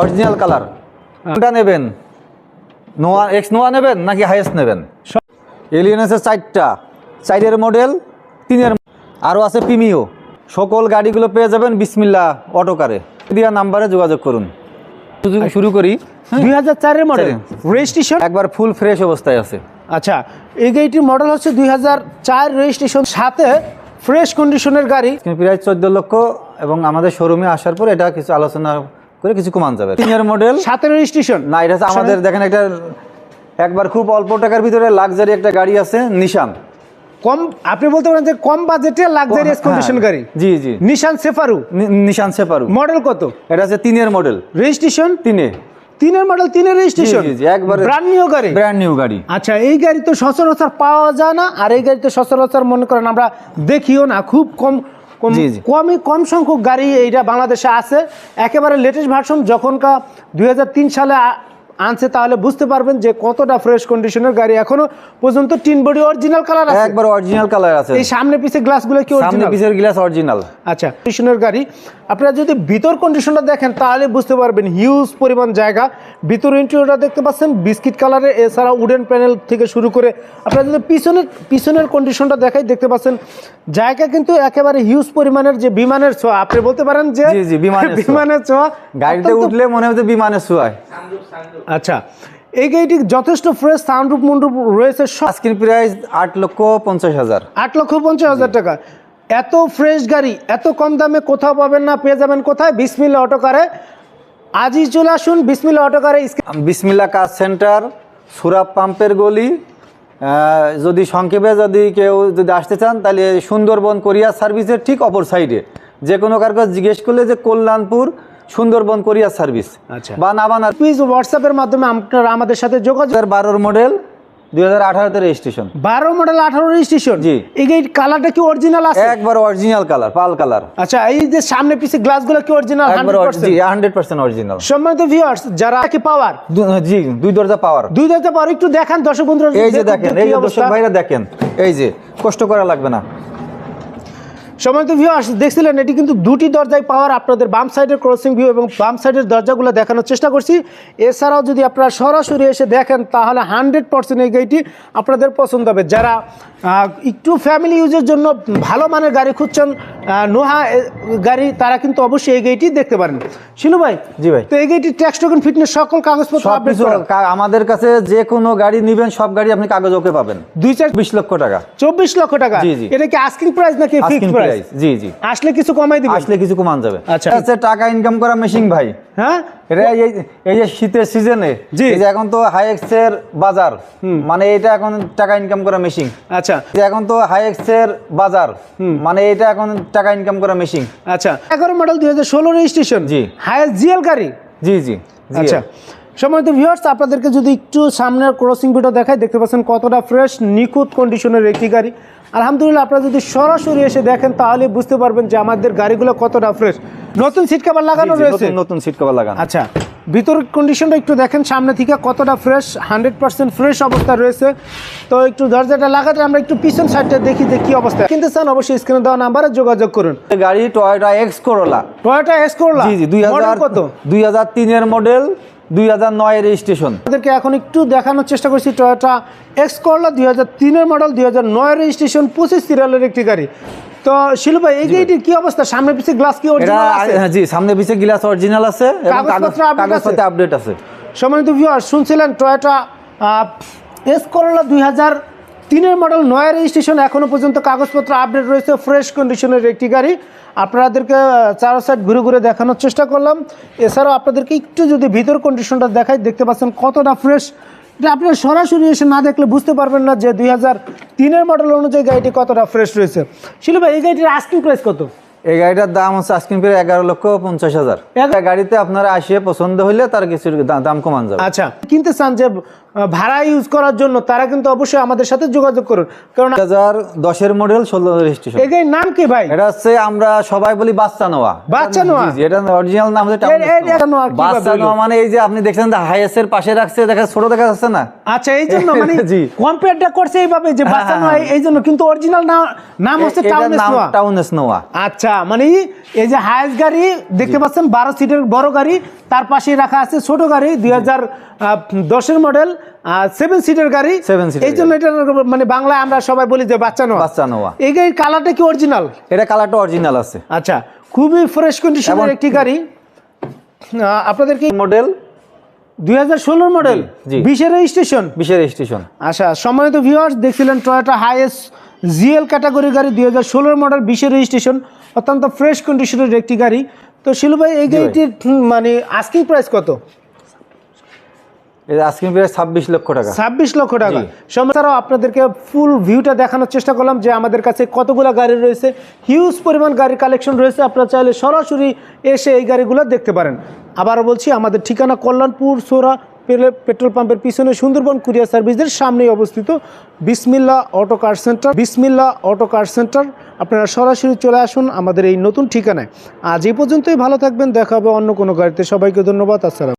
Original colour. কোনটা নেবেন? নোয়া এক্স নোয়া নেবেন নাকি হাইয়েস্ট নেবেন? এলিয়ন আছে চারটা। চারের মডেল তিনের আরও আছে প্রিমিও সকল গাড়িগুলো পেয়ে যাবেন বিসমিল্লা অটো কারে দিয়া নাম্বারে যোগাযোগ করুন। শুরু করি। হ্যাঁ? দুই হাজার চারের মডেল রেজিস্ট্রেশন একবার ফুল ফ্রেশ অবস্থায় আছে। আচ্ছা এই গাড়িটির মডেল হচ্ছে দুই হাজার চার রেজিস্ট্রেশন সাথে ফ্রেশ কন্ডিশনের গাড়ি। প্রায় চোদ্দ লক্ষ এবং আমাদের শোরুমে আসার পর এটা কিছু আলোচনা করে কিছু কমান যাবে। তিনের মডেল সাথে রেজিস্ট্রেশন না এটা হচ্ছে আমাদের দেখেন একটা একবার খুব অল্প টাকার ভিতরে লাক্সারি একটা গাড়ি আছে নিশান কম আপনি বলতে পারেন যে কম বাজেটে লাক্সারিয়াস কন্ডিশন হ্যাঁ, গাড়ি? জি জি। নিশান সেফারু নিশান সেফারু মডেল কত? এটা হচ্ছে তিনের মডেল রেজিস্ট্রেশন তিনে। তিনের মডেল তিনের রেজিস্ট্রেশন জি, জি, একবারে- ব্র্যান্ড নিউ গাড়ি? ব্র্যান্ড নিউ গাড়ি। আচ্ছা এই গাড়ি তো সচরাচর পাওয়া যায় না আর এই গাড়ি তো সচরাচর মনে করেন আমরা দেখিও না খুব কম। কমই কম সংখ্যক গাড়ি এইটা বাংলাদেশে আছে। একেবারে লেটেস্ট ভার্সন যখনকা দুই সালে আনছে তাহলে বুঝতে পারবেন যে কতটা ফ্রেশ কন্ডিশনের গাড়ি এখনও পর্যন্ত টিন বডি অরিজিনাল কালার আছে। একবার অরিজিনাল কালার আছে। এই সামনে পিছে গ্লাসগুলো কি সামনে অরিজিনাল পিছের গ্লাস অরিজিনাল আচ্ছা কন্ডিশনের গাড়ি আপনারা যদি ভিতর কন্ডিশনটা দেখেন তাহলে বুঝতে পারবেন হিউজ পরিমাণ জায়গা। ভিতর ইন্টেরিয়রটা দেখতে পাচ্ছেন বিস্কিট কালারের এছাড়া উডেন প্যানেল থেকে শুরু করে আপনারা যদি পিছনের পিছনের কন্ডিশনটা দেখাই দেখতে পাচ্ছেন জায়গা কিন্তু একেবারে হিউজ পরিমাণের যে বিমানের ছোঁয়া। আপনি বলতে পারেন যে জি, জি, বিমানের ছোঁয়া। গাড়িতে উঠলে মনে হচ্ছে বিমানের শুয়ায় আচ্ছা এই গাড়িটি যথেষ্ট ফ্রেশ সাউন্ডরূপ মন্ডরূপ রয়েছে আজকের প্রাইস আট লক্ষ পঞ্চাশ হাজার। আট লক্ষ পঞ্চাশ হাজার টাকা। এত ফ্রেশ গাড়ি এত কম দামে কোথাও পাবেন না পেয়ে যাবেন কোথায়? বিসমিল্লা অটোকারে আজই চলে আসুন বিসমিল্লা অটোকারে বিসমিল্লা কাজ সেন্টার সুরাব পাম্পের গলি। যদি সংক্ষেপে যদি কেউ যদি আসতে চান তাহলে সুন্দরবন কোরিয়ার সার্ভিসের ঠিক অপর সাইডে। যে কোনো কারও জিজ্ঞেস করলে যে কল্যাণপুর সুন্দরবন কোরিয়ার সার্ভিস। আচ্ছা। বা নাবানার প্লিজ হোয়াটসঅ্যাপের মাধ্যমে আপনারা আমাদের সাথে যোগাযোগ বারোর মডেল দুই হাজার আঠারোতে রেজিস্ট্রেশন বারো মডেল আঠারো রেজিস্ট্রেশন জি। এই কালারটা কি অরিজিনাল আছে? একবার অরিজিনাল কালার পাল কালার আচ্ছা এই যে সামনে পিছে গ্লাসগুলো কি অরিজিনাল হান্ড্রেড পার্সেন্ট অরিজিনাল সম্মানিত ভিউয়ার্স যারা কি পাওয়ার জি দুই দরজা পাওয়ার দুই দশটা পাওয়ার একটু দেখান দর্শক বন্ধুরা এই যে দেখেন এই যে অবস্থা। দর্শক ভাইরা দেখেন এই যে কষ্ট করা লাগবে না। সম্মানিত আস দেখছিলেন, এটি কিন্তু দুটি দরজায় পাওয়ার আপনাদের বাম সাইডের ক্রসিং ভিউ এবং বাম সাইডের দরজাগুলো দেখানোর চেষ্টা করছি। এছাড়াও যদি আপনারা সরাসরি এসে দেখেন, তাহলে হান্ড্রেড পার্সেন্ট এই গাড়িটি আপনাদের পছন্দ হবে। যারা একটু ফ্যামিলি ইউজের জন্য ভালো মানের গাড়ি খুঁজছেন নোহা গাড়ি তারা কিন্তু অবশ্যই এই গাড়িটি দেখতে পারেন। শিলু ভাই জি ভাই। তো এই গাড়িটি ট্যাক্স টোকেন ফিটনেস সকল কাগজপত্র আপডেট আমাদের কাছে যে কোনো গাড়ি নেবেন সব গাড়ি আপনি কাগজ ওকে পাবেন। দুই চার বিশ লক্ষ টাকা। চব্বিশ লক্ষ টাকা? জি, জি। এটা কি আস্কিং প্রাইস নাকি ফিক্সড প্রাইস প্রাইস জি জি। আসলে কিছু কমাই দিবেন? আসলে কিছু কমান যাবে। আচ্ছা। টাকা ইনকাম করা মেশিন ভাই। হ্যাঁ? এটা এই এই যে শীতের সিজনে জি। এই যে এখন তো হাই এক্সের বাজার মানে এটা এখন টাকা ইনকাম করা মেশিন আচ্ছা। এখন তো হাই এক্সের বাজার মানে এটা এখন টাকা ইনকাম করা মেশিন আচ্ছা। এগারো মডেল দুই হাজার ষোলো রেজিস্ট্রেশন জি। হায়ার জিএল গাড়ি। জি জি আচ্ছা। সময়ত ভিউয়ার্স আপনাদেরকে যদি একটু সামনের ক্রসিং ভিডিও দেখাই দেখতে পাচ্ছেন কতটা ফ্রেশ নিখুঁত কন্ডিশনের একটি গাড়ি। আলহামদুলিল্লাহ আপনারা যদি সরাসরি এসে দেখেন তাহলে বুঝতে পারবেন যে আমাদের গাড়িগুলো কতটা ফ্রেশ নতুন সিট কভার লাগানো রয়েছে? নতুন সিট কভার লাগানো। আচ্ছা ভিতর কন্ডিশনটা একটু দেখেন সামনে থেকে কতটা ফ্রেশ হান্ড্রেড পার্সেন্ট ফ্রেশ অবস্থা রয়েছে। তো একটু দরজাটা লাগাতে আমরা একটু পিছন সাইডটা দেখি যে কি অবস্থা। কিন্তু চান অবশ্যই স্ক্রিনে দেওয়া নাম্বারে যোগাযোগ করুন। গাড়ি Toyota X Corolla Toyota X Corolla জি জি দুই হাজার কত? দুই হাজার তিনের মডেল দুই হাজার নয় রেজিস্ট্রেশন তাদেরকে এখন একটু দেখানোর চেষ্টা করছি টয়োটা এক্স করলা দুই হাজার তিনের মডেল দুই হাজার নয় রেজিস্ট্রেশন পঁচিশ সিরিয়ালের একটি গাড়ি। তো শিলু ভাই এই গাড়িটির কি অবস্থা? সামনে পিছে গ্লাস কি অরিজিনাল আছে? হ্যাঁ, জি সামনে পিছে গ্লাস অরিজিনাল আছে এবং? কাগজপত্রে আপডেট আছে? সম্মানিত ভিউয়ার শুনছিলেন টয়োটা এস করলা দুই হাজার তিনের মডেল নয়া রেজিস্ট্রেশন এখনও পর্যন্ত কাগজপত্র আপডেট রয়েছে, ফ্রেশ কন্ডিশনের একটি গাড়ি। আপনাদেরকে চার সাইড ঘুরে ঘুরে দেখানোর চেষ্টা করলাম। এছাড়াও আপনাদেরকে একটু যদি ভিতর কন্ডিশনটা দেখাই, দেখতে পাচ্ছেন কতটা ফ্রেশ এটা আপনারা সরাসরি এসে না দেখলে বুঝতে পারবেন না যে দুই হাজার তিনের মডেল অনুযায়ী গাড়িটি কতটা ফ্রেশ রয়েছে। শিলু ভাই, এই গাড়িটির আস্কিং প্রাইস কত? এই গাড়িটার দাম হচ্ছে আজকিন করে এগারো লক্ষ পঞ্চাশ হাজার। গাড়িতে আপনারা আসিয়ে পছন্দ হইলে তার কিছু দাম কমান যাবে। আচ্ছা কিনতে চান যে ভাড়া ইউজ করার জন্য তারা কিন্তু অবশ্যই আমাদের সাথে যোগাযোগ করুন। কারণ দুই হাজার দশের মডেল ষোলো রেজিস্ট্রেশন এই গাড়ির নাম কি ভাই? এটা হচ্ছে আমরা সবাই বলি বাচ্চা নোয়া বাচ্চা নোয়া? এটা অরিজিনাল নাম হচ্ছে এর- এর বাচ্চা নোয়া মানে এই যে আপনি দেখছেন হাইএসের পাশে রাখছে দেখা ছোট দেখা যাচ্ছে না? আচ্ছা এই জন্য মানে জি। কম্পেয়ারটা করছে এইভাবে যে হ্যাঁ, বাচ্চা হ্যাঁ, নোয়া হ্যাঁ। এই জন্য কিন্তু অরিজিনাল নাম হচ্ছে টাউনেস নোয়া টাউনেস নোয়া আচ্ছা মানে এই যে হায়েস্ট গাড়ি দেখতে পাচ্ছেন বারো সিটের বড় গাড়ি তার পাশে রাখা আছে ছোট গাড়ি দুই হাজার দশের মডেল সেভেন সিটের গাড়ি। সেভেন সিট এই জন্য এটা মানে বাংলায় আমরা সবাই বলি যে বাচ্চা নোয়া বাচ্চা নোয়া এই গাড়ির কালারটা কি অরিজিনাল এটা কালারটা অরিজিনাল আছে। আচ্ছা খুবই ফ্রেশ কন্ডিশনের একটি গাড়ি। আপনাদের আপনাদেরকে মডেল দুই হাজার ষোলোর মডেল। বিশের রেজিস্ট্রেশন বিশের স্টেশন আচ্ছা সম্মানিত ভিউয়ার্স দেখছিলেন টয়োটা হাইয়েস্ট জিএল ক্যাটাগরি গাড়ি দুই হাজার ষোলোর মডেল বিশের রেজিস্ট্রেশন অত্যন্ত ফ্রেশ কন্ডিশনের একটি গাড়ি। তো শিলু ভাই এই গাড়িটির মানে আস্কিং প্রাইস কত? প্রায় ছাব্বিশ লক্ষ টাকা। ছাব্বিশ লক্ষ টাকা। আপনাদেরকে ফুল ভিউটা দেখানোর চেষ্টা করলাম যে আমাদের কাছে কতগুলো গাড়ি রয়েছে। হিউজ পরিমাণ গাড়ির কালেকশন রয়েছে। আপনারা চাইলে সরাসরি এসে এই গাড়িগুলো দেখতে পারেন। আবারও বলছি আমাদের ঠিকানা কল্যাণপুর সোরা পেট্রোল পাম্পের পিছনে সুন্দরবন কুরিয়ার সার্ভিসের সামনেই অবস্থিত। Bismillah auto car centre. Bismillah auto car centre. আপনারা সরাসরি চলে আসুন আমাদের এই নতুন ঠিকানায়। আজ এই পর্যন্তই ভালো থাকবেন। দেখা হবে অন্য কোনো গাড়িতে। সবাইকে ধন্যবাদ। আসসালাম